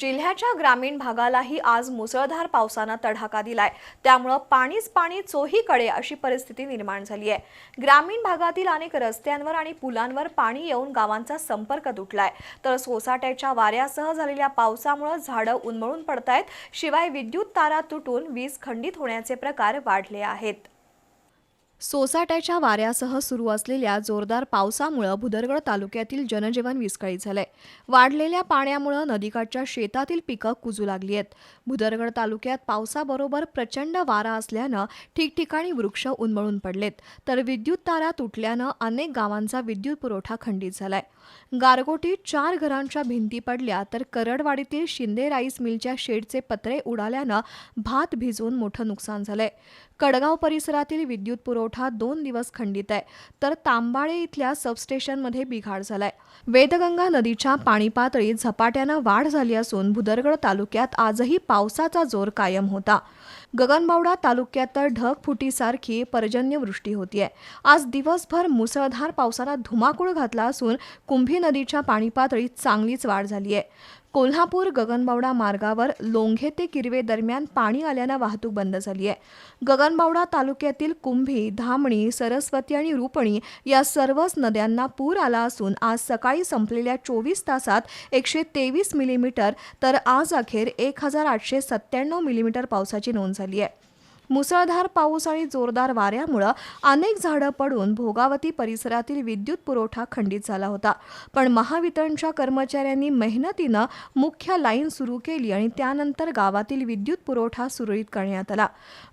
जिल्ह्याच्या ग्रामीण भागालाही आज मुसळधार पावसानं तडाखा दिलाय. त्यामुळं पाणीच पाणी चोहीकडे अशी परिस्थिती निर्माण झाली आहे. ग्रामीण भागातील अनेक रस्त्यांवर आणि पुलांवर पाणी येऊन गावांचा संपर्क तुटलाय. तर सोसाट्याच्या वाऱ्यासह झालेल्या पावसामुळे झाडं उन्मळून पडतायत. शिवाय विद्युत तारा तुटून वीज खंडित होण्याचे प्रकार वाढले आहेत. सोसाट्याच्या वाऱ्यासह सुरू असलेल्या जोरदार पावसामुळं भुदरगड तालुक्यातील जनजीवन विस्कळीत झालंय. वाढलेल्या पाण्यामुळं नदीकाठच्या शेतातील पिकं कुजू लागली आहेत. भुदरगड तालुक्यात पावसाबरोबर प्रचंड वारा असल्यानं ठिकठिकाणी वृक्ष उन्मळून पडलेत. तर विद्युत तारा तुटल्यानं अनेक गावांचा विद्युत पुरवठा खंडित झालाय. गारगोटीत चार घरांच्या भिंती पडल्या तर करडवाडीतील शिंदे राईस मिलच्या शेडचे पत्रे उडाल्यानं भात भिजून मोठं नुकसान झालंय. कडगाव परिसरातील विद्युत पुरवठा दोन दिवस खंडित आहे. तर तांबाळे इथल्या सबस्टेशनमध्ये बिघाड झालाय. वेदगंगा नदीच्या पाणी पातळीत झपाट्यानं वाढ झाली असून भुदरगड तालुक्यात आजही पावसाचा जोर कायम होता. गगनबावडा तालुक्यात तर ढगफुटीसारखी पर्जन्यवृष्टी होतीये. आज दिवसभर मुसळधार पावसाला धुमाकूळ घातला असून कुंभी नदीच्या पाणी पातळीत चांगलीच वाढ झाली आहे कोल्हापूर गगनबावडा मार्गावर लोंघे ते किरवे दरम्यान पाणी आल्यानं वाहतूक बंद झाली आहे गगनबावडा तालुक्यातील कुंभी धामणी सरस्वती आणि रुपणी या सर्वच नद्यांना पूर आला असून आज सकाळी संपलेल्या चोवीस तासात एकशे तेवीस मिलीमीटर तर आज अखेर एक हजार आठशे सत्त्याण्णव मिलीमीटर पावसाची नोंद झाली. आहे मुसळधार पाऊस आणि जोरदार वाऱ्यामुळं अनेक झाडं पडून भोगावती परिसरातील विद्युत पुरवठा खंडित झाला होता. पण महावितरणच्या कर्मचाऱ्यांनी मेहनतीनं मुख्य लाईन सुरू केली आणि त्यानंतर गावातील विद्युत पुरवठा सुरळीत करण्यात आला.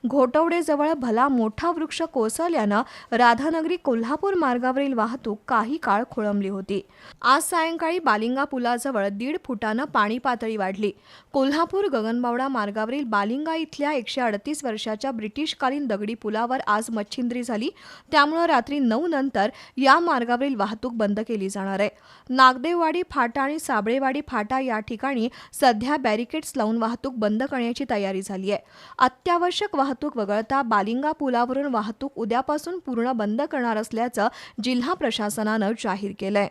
घोटवडेजवळ भला मोठा वृक्ष कोसळल्यानं राधानगरी कोल्हापूर मार्गावरील वाहतूक काही काळ खोळंबली होती. आज सायंकाळी बालिंगा पुलाजवळ दीड फुटानं पाणी पातळी वाढली. कोल्हापूर गगनबावडा मार्गावरील बालिंगा इथल्या एकशे अडतीस वर्षाच्या ब्रिटिशकालीन दगडी पुलावर आज मच्छिंद्री झाली. त्यामुळे रात्री नऊ नंतर या मार्गावरील वाहतूक बंद केली जाणार आहे. नागदेववाडी फाटा आणि साबळेवाडी फाटा या ठिकाणी सध्या बॅरिकेड्स लावून वाहतूक बंद करण्याची तयारी झाली आहे. अत्यावश्यक वाहतूक वगळता बालिंगा पुलावरून वाहतूक उद्यापासून पूर्ण बंद करणार असल्याचं जिल्हा प्रशासनानं जाहीर केलंय.